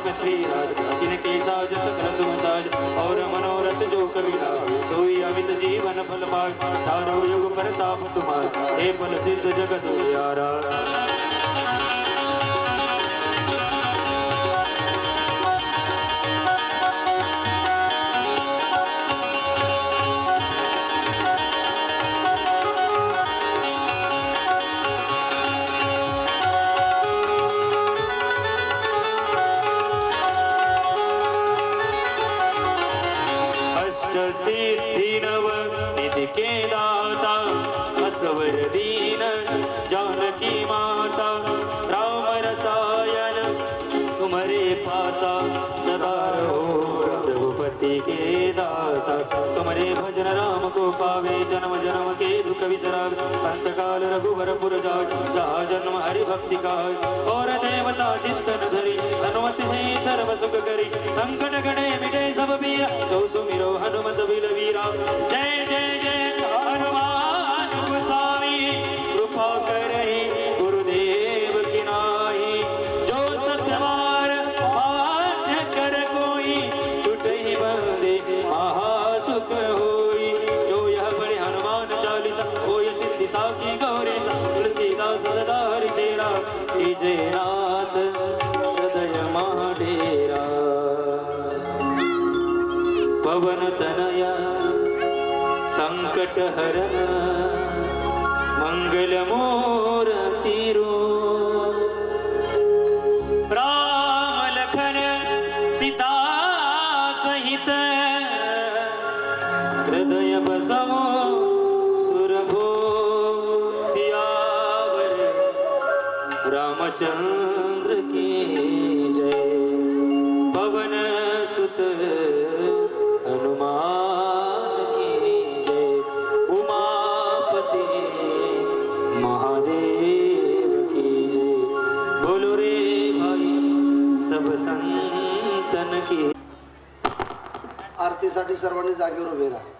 चंपक श्रीराज तिनके साज सकल तुम साज और मनोरथ जो कबीरा सोई अमित जीवन फल पाय तारो युग प्रताप तुम्हार हे फल सिद्ध जगत यारा असवर दीन जानकी माता राम रसायन तुम्हारे पासा सदा रहो रघुपति के दासा। तुम्हारे भजन राम को पावे जन्म जन्म के दुख विसराग। अंत काल रघुवर पुर जाय जहाँ जन्म हरि भक्ति का और देवता चिंतन धरी हनुमत से सर्व सुख करी। संकट गणे मिटे सब वीर तो सुमिरो हनुमत बिल वीरा। जय महासुख होई जो यह पढ़े हनुमान चालीसा होय सिद्धि साखी गौरी सा तुलसीदास सदा हरि तेरा जय नाथ हृदय महाडेरा पवन तनया संकट हरण मंगल मूर्ति राम लखन सीता सहित हृदय बसवो सुरभो सियावर. रामचंद्र की जय. पवन सुत हनुमान की जय. उमापति महादेव की जय. बोलो रे भाई सब संतन की आरतीसाठी सर्वांनी जागेवर उभे राहा.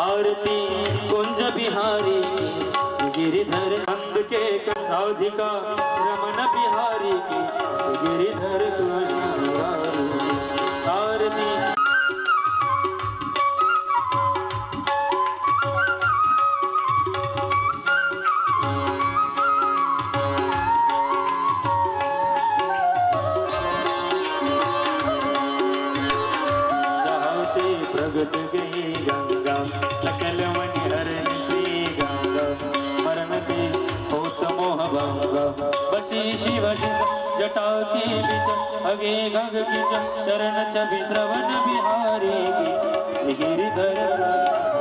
आरती कुंज बिहारी गिरिधर नंद के राधिका रमन बिहारी। गिरिधर कृष्ण आरती चाहते गई गंगा सकल मणि हरण श्री गंगा ते होत मोह भंग बसी शिव शिव जटा की बिच अगे गग बीच चरण छवि श्रवण बिहारी की गिरिधर